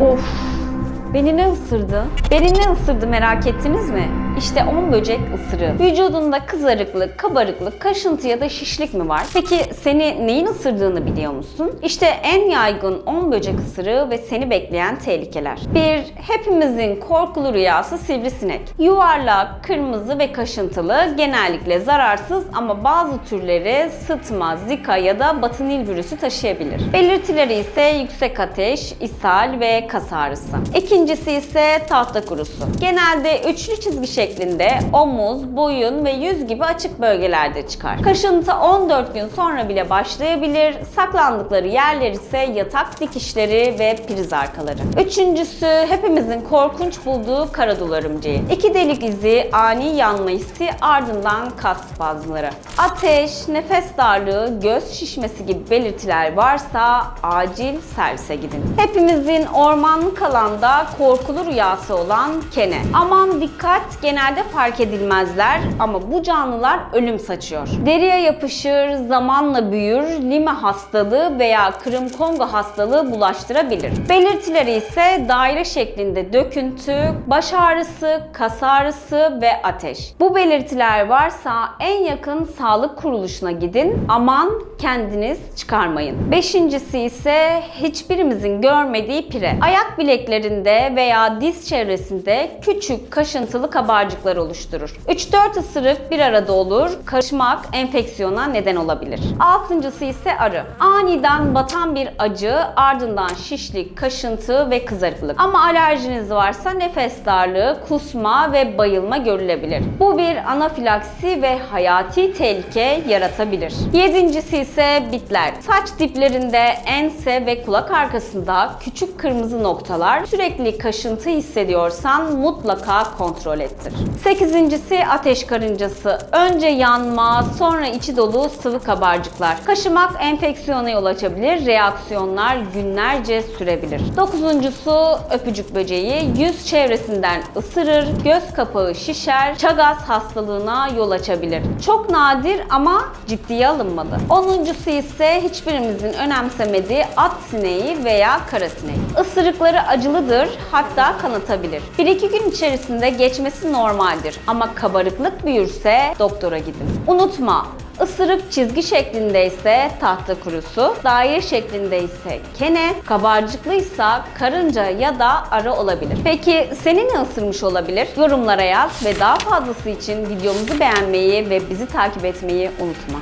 Of! Beni ne ısırdı? Beni ne ısırdı merak ettiniz mi? İşte 10 böcek ısırığı. Vücudunda kızarıklık, kabarıklık, kaşıntı ya da şişlik mi var? Peki seni neyin ısırdığını biliyor musun? İşte en yaygın 10 böcek ısırığı ve seni bekleyen tehlikeler. 1. Hepimizin korkulu rüyası sivrisinek. Yuvarlak, kırmızı ve kaşıntılı, genellikle zararsız ama bazı türleri sıtma, zika ya da batı nil virüsü taşıyabilir. Belirtileri ise yüksek ateş, ishal ve kas ağrısı. İkincisi ise tahta kurusu. Genelde üçlü çizgi şeklinde omuz, boyun ve yüz gibi açık bölgelerde çıkar. Kaşıntı 14 gün sonra bile başlayabilir. Saklandıkları yerler ise yatak dikişleri ve priz arkaları. Üçüncüsü hepimizin korkunç bulduğu kara dolarımcığı. İki delik izi, ani yanma hissi ardından kas spazmları. Ateş, nefes darlığı, göz şişmesi gibi belirtiler varsa acil servise gidin. Hepimizin ormanlık alanda korkulu rüyası olan kene. Aman dikkat genelde fark edilmezler ama bu canlılar ölüm saçıyor. Deriye yapışır, zamanla büyür, lime hastalığı veya kırım kongo hastalığı bulaştırabilir. Belirtileri ise daire şeklinde döküntü, baş ağrısı, kas ağrısı ve ateş. Bu belirtiler varsa en yakın sağlık kuruluşuna gidin. Aman kendiniz çıkarmayın. Beşincisi ise hiçbirimizin görmediği pire. Ayak bileklerinde veya diz çevresinde küçük kaşıntılı kabarcıklar oluşturur. 3-4 ısırık bir arada olur. Karışmak enfeksiyona neden olabilir. Altıncısı ise arı. Aniden batan bir acı, ardından şişlik, kaşıntı ve kızarıklık. Ama alerjiniz varsa nefes darlığı, kusma ve bayılma görülebilir. Bu bir anafilaksi ve hayati tehlike yaratabilir. Yedincisi ise bitler. Saç diplerinde, ense ve kulak arkasında küçük kırmızı noktalar sürekli kaşıntı hissediyorsan mutlaka kontrol ettir. Sekizincisi ateş karıncası. Önce yanma, sonra içi dolu sıvı kabarcıklar. Kaşımak enfeksiyona yol açabilir, reaksiyonlar günlerce sürebilir. Dokuzuncusu öpücük böceği. Yüz çevresinden ısırır, göz kapağı şişer, çagaz hastalığına yol açabilir. Çok nadir ama ciddiye alınmalı. Onuncusu ise hiçbirimizin önemsemediği at sineği veya kara sinek. Isırıkları acılıdır, hatta kanatabilir. 1-2 gün içerisinde geçmesi normaldir ama kabarıklık büyürse doktora gidin. Unutma, Isırık çizgi şeklinde ise tahta kurusu, daire şeklinde ise kene, kabarcıklıysa karınca ya da arı olabilir. Peki seni ne ısırmış olabilir? Yorumlara yaz ve daha fazlası için videomuzu beğenmeyi ve bizi takip etmeyi unutma.